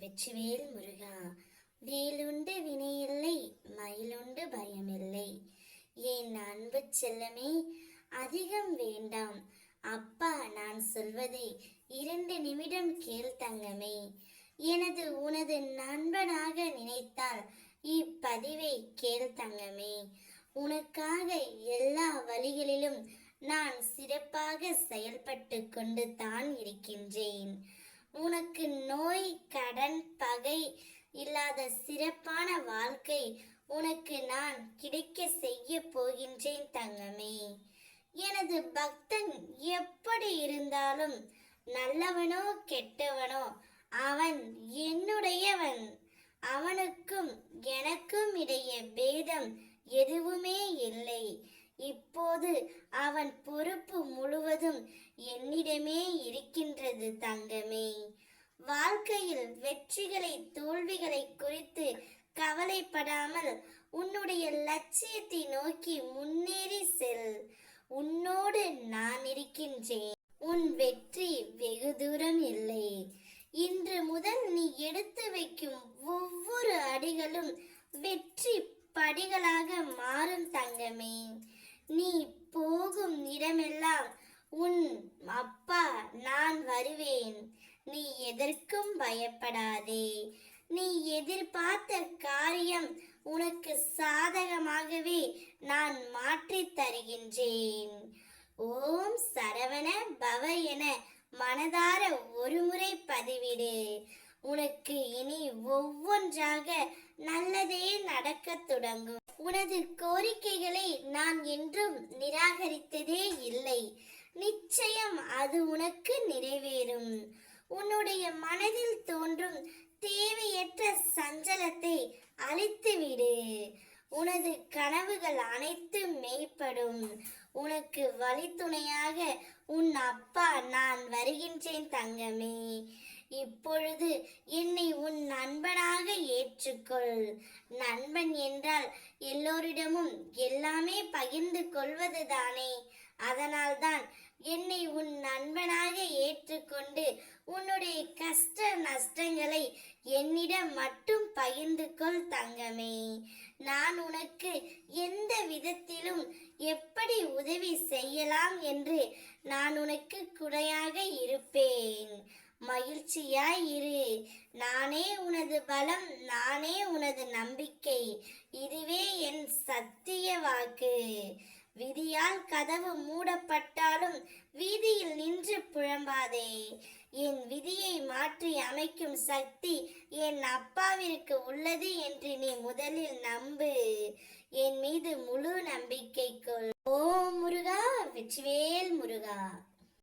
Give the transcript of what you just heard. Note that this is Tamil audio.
வெற்றிவேல் முருகா வேலுண்டு வினையில்லை மயிலுண்டு பயமில்லை. என் அன்பு செல்லமே அதிகம் வேண்டாம். அப்பா நான் சொல்வதை இரண்டு நிமிடம் கேள் தங்கமே. எனது உனது நண்பனாக நினைத்தால் இப்பதிவை கேள் தங்கமே. உனக்காக எல்லா வழிகளிலும் நான் சிறப்பாக செயல்பட்டு கொண்டு தான் இருக்கின்றேன். உனக்கு இல்லாத சிறப்பான வாழ்க்கை உனக்கு நான் கிடைக்க செய்ய போகின்றேன் தங்கமே. எனது பக்தன் எப்படி இருந்தாலும் நல்லவனோ கெட்டவனோ அவன் என்னுடையவன். அவனுக்கும் எனக்கும் இடையே பேதம் எதுவுமே இல்லை. இப்போது அவன் பொறுப்பு முழுவதும் என்னிடமே இருக்கின்றது தங்கமே. வாழ்க்கையில் வெற்றிகளை தோல்விகளை குறித்து கவலைப்படாமல் உன்னுடைய லட்சியத்தை நோக்கி முன்னேறி செல். உன்னோடு நான் இருக்கின்றேன். உன் வெற்றி வெகு தூரம் இல்லை. இன்று முதல் நீ எடுத்து வைக்கும் ஒவ்வொரு அடிகளும் வெற்றி படிகளாக மாறும் தங்கமே. நீ போகும் இடமெல்லாம் உன் அப்பா நான் வருவேன். நீ எதற்கும் பயப்படாதே. நீ எதிர்பார்த்த காரியம் உனக்கு சாதகமாகவே நான் மாற்றி தருகின்றேன். ஓம் சரவண பவ என மனதார ஒருமுறை பதிவிடு. உனக்கு இனி ஒவ்வொன்றாக நல்லதே நடக்கத் தொடங்கும். உனது கோரிக்கைகளை நான் என்றும் நிராகரித்ததே இல்லை. நிச்சயம் அது உனக்கு நிறைவேறும். உன்னுடைய மனதில் தோன்றும் தேவையற்ற சஞ்சலத்தை அழித்துவிடு உனது கனவுகள் அனைத்தும் மெய்ப்படும். உனக்கு வழித்துணையாக உன் அப்பா நான் வருகின்றேன் தங்கமே. இப்பொழுது என்னை உன் நண்பனாக ஏற்றுக்கொள். நண்பன் என்றால் எல்லோரிடமும் எல்லாமே பகிர்ந்து கொள்வது தானே அதனால்தான் என்னை உன் நண்பனாக ஏற்றுக்கொண்டு உன்னுடைய கஷ்ட நஷ்டங்களை என்னிடம் மட்டும் பகிர்ந்து கொள் தங்கமே. நான் உனக்கு எந்த விதத்திலும் எப்படி உதவி செய்யலாம் என்று நான் உனக்கு குடையாக இருப்பேன். மகிழ்ச்சியாய் இரு. நானே உனது பலம் நானே உனது நம்பிக்கை. இதுவே என் சத்திய வாக்கு. விதியால் கதவு மூடப்பட்டாலும் வீதியில் நின்று புழம்பாதே என் விதியை மாற்றி அமைக்கும் சக்தி என் அப்பாவிற்கு உள்ளது என்று நீ முதலில் நம்பு. என் மீது முழு நம்பிக்கை கொள் ஓ முருகா வெற்றிவேல் முருகா.